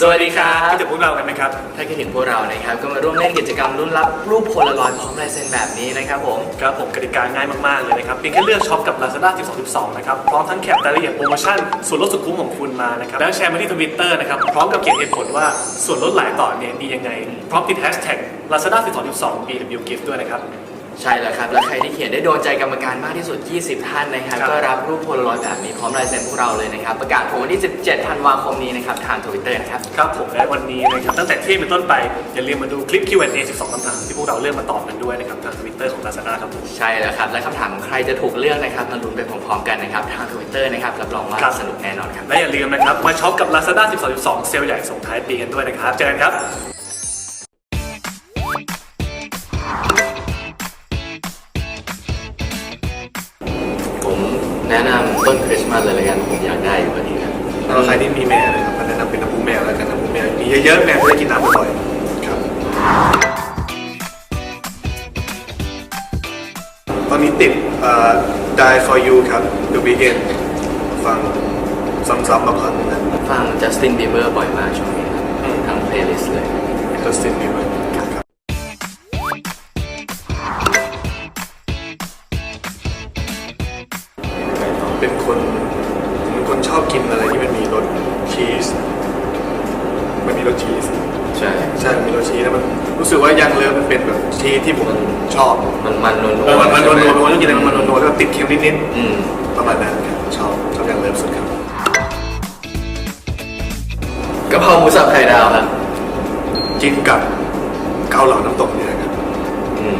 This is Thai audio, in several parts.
สวัสดีครับคิดถึงพวกเรากันไหมครับ ถ้าคิดถึงพวกเรานะครับ ก็มาร่วมเล่นกิจกรรมรุ่นรับรูปโพลารอยด์พร้อมลายเซ็นแบบนี้นะครับผม ครับผมกติกาง่ายมาก ๆ เลยนะครับ เพียงแค่เลือกช็อปกับ Lazada 12 12 นะครับ พร้อมทั้งแคปรายละเอียดโปรโมชั่น ส่วนลดสุดคุ้มของคุณมานะครับ แล้วแชร์มาที่ทวิตเตอร์นะครับ พร้อมกับเขียนเหตุผลว่าส่วนลดหลายต่อเนี่ยดียังไง พร้อมติดแฮชแท็ก Lazada 12 12 BW Gift ด้วยนะครับ ใช่แล้วครับ และใครที่เขียนได้โดนใจกรรมการมากที่สุด 20 ท่านนะครับครับ ก็รับรูปโพลารอยด์แบบนี้พร้อมลายเซ็นพวกเราเลยนะครับ ประกาศผลวันที่ 17 ธันวาคมนี้นะครับ ทางทวิตเตอร์นะครับ ครับผมและวันนี้นะครับตั้งแต่เที่ยงเป็นต้นไป อย่าลืมมาดูคลิป Q&A 12คำถามที่พวกเราเลือกมาตอบกันด้วยนะครับทางทวิตเตอร์ของ Lazada ครับผมใช่แล้วครับและคำถามของใครจะถูกเลือกนะครับมาลุ้นไปพร้อมๆกันนะครับทางทวิตเตอร์นะครับรับรองว่าครับ สนุกแน่นอนครับและอย่าลืมนะครับมาช็อปกับ Lazada 12 12 เซลล์ใหญ่ส่งท้ายปีกันด้วยนะครับเจอกันครับ แนะนำต้นคริสต์มาสเลยละกันผมอยากได้อยู่พอดีครับสำหรับใครที่มีแมวนะครับก็แนะนำเป็นน้ำพุแมวแล้วกันน้ำพุแมวมีเยอะๆแมวจะได้กินน้ำบ่อยๆครับ ตอนนี้ติดเอ่อ Die for You ครับ The Weeknd ฟังซ้ำๆมาพักหนึงแล้วฟังจัสตินบีเบอร์บ่อยมากช่วงนี้ครับอืมทั้งเพลย์ลิสต์เลย Justin Bieber กินอะไรที่มันมีรสชีส มันมีรสชีส ใช่ ใช่มันมีรสชีสแล้วมันรู้สึกว่ายังเลิฟมันเป็นแบบชีสที่ผมชอบ มันมันนวลเออมันมันนวลๆเป็นคนชอบกินอะไรมันนวลๆแล้วก็ติดเค็มนิดอืมๆประมาณนั้นครับชอบชอบยังเลิฟสุดครับ กะเพราหมูสับไข่ดาวครับกินกับเกาเหลาน้ำตกนี่นะครับ อืม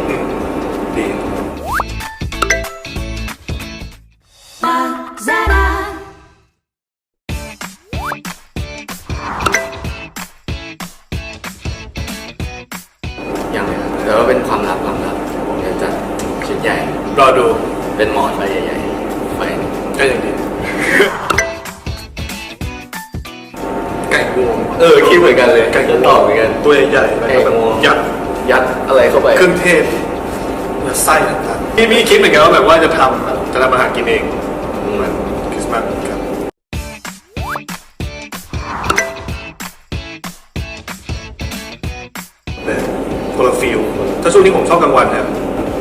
รอดูเป็นหมอนใบใหญ่ๆไฟก็อย่างดีไก่งวงเออคิดเหมือนกันเลยไก่งจะวงตอบเหมือนกัน ตัวใหญ่ๆแล้วไก่ก็แบบงวงยัดยัดอะไรเข้าไปเครื่องเทศและไส้ต่างๆพี่มีคิดเหมือนกันว่าแบบว่าจะทำแบบจะทำอาหารกินเองอืมเหมือนคริสต์มาสครับแต่คนละฟิลถ้าช่วงนี้ผมชอบกลางวันเนี่ย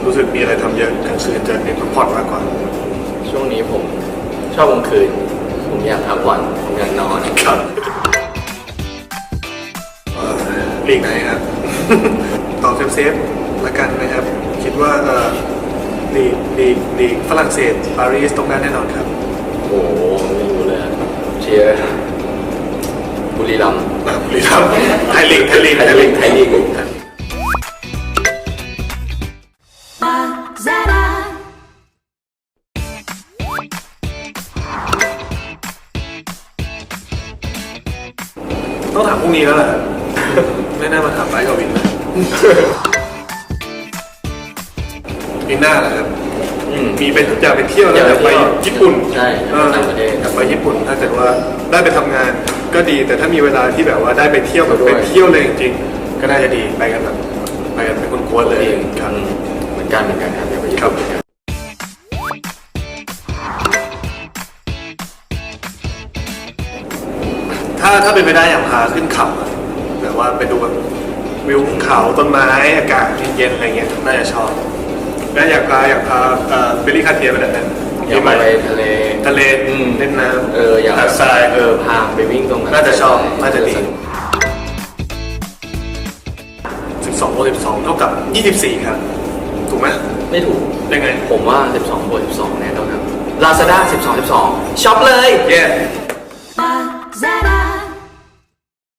รู้สึกมีอะไรทำเยอะกลางคืนจะเน้นพักผ่อนมากกว่า ช่วงนี้ผมชอบกลางคืน ผมอยากพักผ่อนผมอยากนอนครับเอ่อลีกไหนครับตอบเซฟๆละกันนะครับ คิดว่าเอ่อลีกลีกลีกฝรั่งเศสปารีสตรงนั้นแน่นอนครับ โอ้โหไม่รู้เลยอะเชียร์บุรีรัมย์อะบุรีรัมย์ไทยลีกไทยลีกไทยลีกไทยลีก ต้องถามพรุ่งนี้แล้วแหละ ไม่น่ามาถามไบร์ทกับวินนะปีหน้าแหละครับ อืม มีไปอยากไปเที่ยวแล้วอยากไปญี่ปุ่นใช่เออต่างประเทศ อยากไปญี่ปุ่น ถ้าเกิดว่าได้ไปทำงานก็ดี แต่ถ้ามีเวลาที่แบบว่าได้ไปเที่ยวแบบด้วยไปเที่ยวเลยจริงๆก็น่าจะดี ไปกันแบบไปกันเป็นคนกวนๆเลยครับอืมเหมือนกันเหมือนกันครับอยากไปญี่ครัปุ่บนเหมือนกันาถ้าเป็นไปได้อยากพาขึ้นเขาอะแบบว่าไปดูแบบวิวภูเขาต้นไม้อากาศเย็นๆอะไรเงี้ยน่าจะชอบแล้วอยากพาอยากพาเอ่อเบลลี่คาเทียไปแบบนั้นอยากไปทะเลทะเลอืมเล่นน้ำเอออยากหาดทรายเออพาไปวิ่งตรงนั้นน่าจะชอบน่าจะดีสนุก12บวก12เท่ากับ24ครับ ถูกไหมไม่ถูกยังไง ผมว่า12บวก12แน่นอนครับ Lazada 12 12ช็อปเลยแย่